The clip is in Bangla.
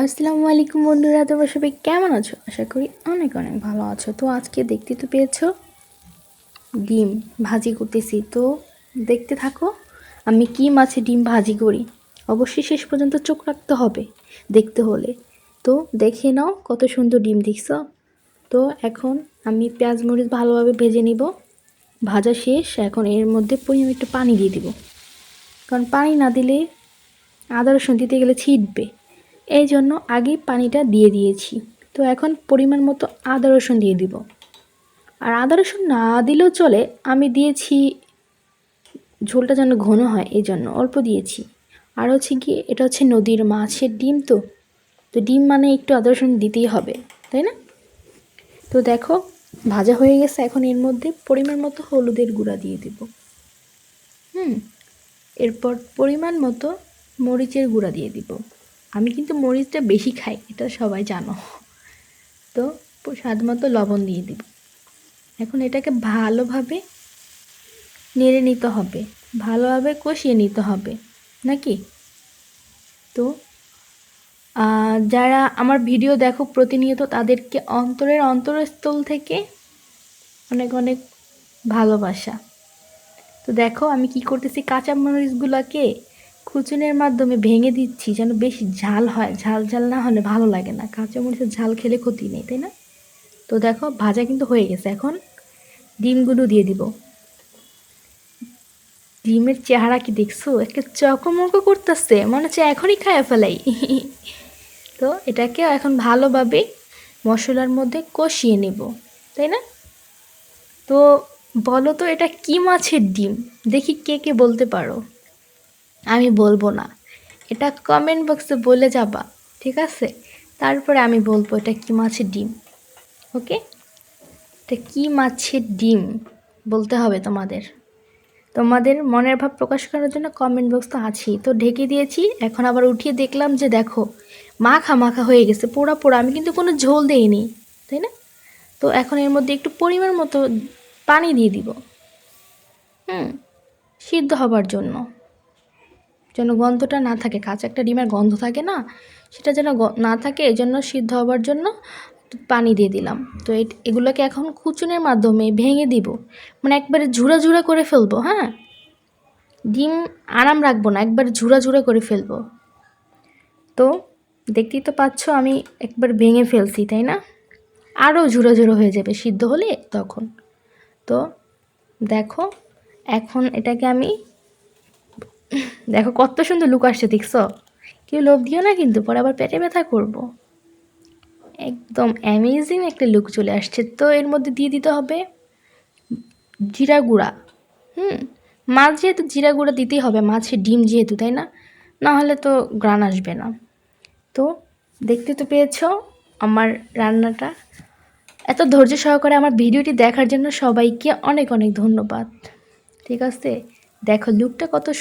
আসসালামু আলাইকুম বন্ধুরা, তোমরা সবাই কেমন আছো? আশা করি অনেক অনেক ভালো আছো। তো আজকে দেখতে তো পেয়েছ ডিম ভাজি করতেছি। তো দেখতে থাকো, আমি কি মাছে ডিম ভাজি করি? অবশ্যই শেষ পর্যন্ত চোখ রাখতে হবে দেখতে হলে। তো দেখে নাও কত সুন্দর ডিম, দেখছ? তো এখন আমি পেঁয়াজ মরিচ ভালোভাবে ভেজে নিব। ভাজা শেষ, এখন এর মধ্যে পরিমাণ একটু পানি দিয়ে দিব। কারণ পানি না দিলে আদা রসুন দিতে গেলে ছিটবে। এই জন্য আগেই পানিটা দিয়ে দিয়েছি। তো এখন পরিমাণ মতো আদা রসুন দিয়ে দিব। আর আদা রসুন না দিলেও চলে, আমি দিয়েছি, ঝোলটা যেন ঘন হয়, এই জন্য অল্প দিয়েছি। আর হচ্ছে কি এটা হচ্ছে নদীর মাছের ডিম তো তো ডিম মানে একটু আদা রসুন দিতেই হবে, তাই না? তো দেখো, ভাজা হয়ে গেছে, এখন এর মধ্যে পরিমাণ মতো হলুদের গুঁড়া দিয়ে দেব। হুম, এরপর পরিমাণ মতো মরিচের গুঁড়া দিয়ে দিব। আমি কিন্তু মরিচটা বেশি খাই, এটা সবাই জানো। তো স্বাদ মতো লবণ দিয়ে দিব। এখন এটাকে ভালোভাবে নেড়ে নিতে হবে, ভালোভাবে কষিয়ে নিতে হবে, নাকি? তো যারা আমার ভিডিও দেখো প্রতিনিয়ত তাদেরকে অন্তরের অন্তরস্থল থেকে অনেক অনেক ভালোবাসা। তো দেখো আমি কি করতেছি কাঁচা মরিচগুলোকে খুচুনের মাধ্যমে ভেঙে দিচ্ছি, যেন বেশি ঝাল হয়। ঝাল ঝাল না হলে ভালো লাগে না। কাঁচা মরিচের ঝাল খেলে ক্ষতি নেই, তাই না? তো দেখো, ভাজা কিন্তু হয়ে গেছে। এখন ডিমগুলো দিয়ে দিব। ডিমের চেহারা কি দেখছ? একটা চকমক করতেছে। মনে হচ্ছে এখনই খায় ফেলাই। তো এটাকে এখন ভালোভাবে মশলার মধ্যে কষিয়ে নেব, তাই না? তো বলো তো, এটা কি মাছের ডিম? দেখি কে কে বলতে পারো। আমি বলব না। এটা কমেন্ট বক্সে বলে যাবা, ঠিক আছে? তারপরে আমি বলব এটা কি মাছের ডিম ওকে এটা কি মাছের ডিম বলতে হবে তোমাদের। তোমাদের মনের ভাব প্রকাশ করার জন্য কমেন্ট বক্স তো আছেই। তো ঢেকে দিয়েছি, এখন আবার উঠিয়ে দেখলাম যে দেখো, মাখা মাখা হয়ে গেছে, পোড়া পোড়া। আমি কিন্তু কোনো ঝোল দেইনি, তাই না? তো এখন এর মধ্যে একটু পরিমাণ মতো পানি দিয়ে দিব, হুম? সিদ্ধ হবার জন্য। যেন গন্ধটা না থাকে, কাঁচা একটা ডিমের গন্ধ থাকে না, সেটা যেন না থাকে এই জন্য সিদ্ধ হবার জন্য পানি দিয়ে দিলাম। তো এগুলোকে এখন কুচুনের মাধ্যমে ভেঙে দিব। মানে একবারে ঝুড়া ঝুড়া করে ফেলব হ্যাঁ? ডিম আরাম রাখব না, একবারে ঝুরা ঝুরা করে ফেলব। তো দেখতেই তো পাচ্ছ আমি একবার ভেঙে ফেলছি, তাই না? আরও ঝুরো ঝুরো হয়ে যাবে সিদ্ধ হলে তখন। তো দেখো, এখন এটাকে আমি দেখো কত সুন্দর লুক আসছে, দেখছ? কেউ লোভ দিও না কিন্তু, পরে আবার পেটে ব্যথা করব। একদম অ্যামেজিং একটা লুক চলে আসছে। তো এর মধ্যে দিয়ে দিতে হবে জিরা গুঁড়া। হুম, মাছ যেহেতু জিরা গুঁড়া দিতেই হবে, মাছের ডিম যেহেতু, তাই না? না হলে তো গ্রান আসবে না। তো দেখতে তো পেয়েছ আমার রান্নাটা। এত ধৈর্য সহকারে আমার ভিডিওটি দেখার জন্য সবাইকে অনেক অনেক ধন্যবাদ। ঠিক আছে? দেখো লুকটা কত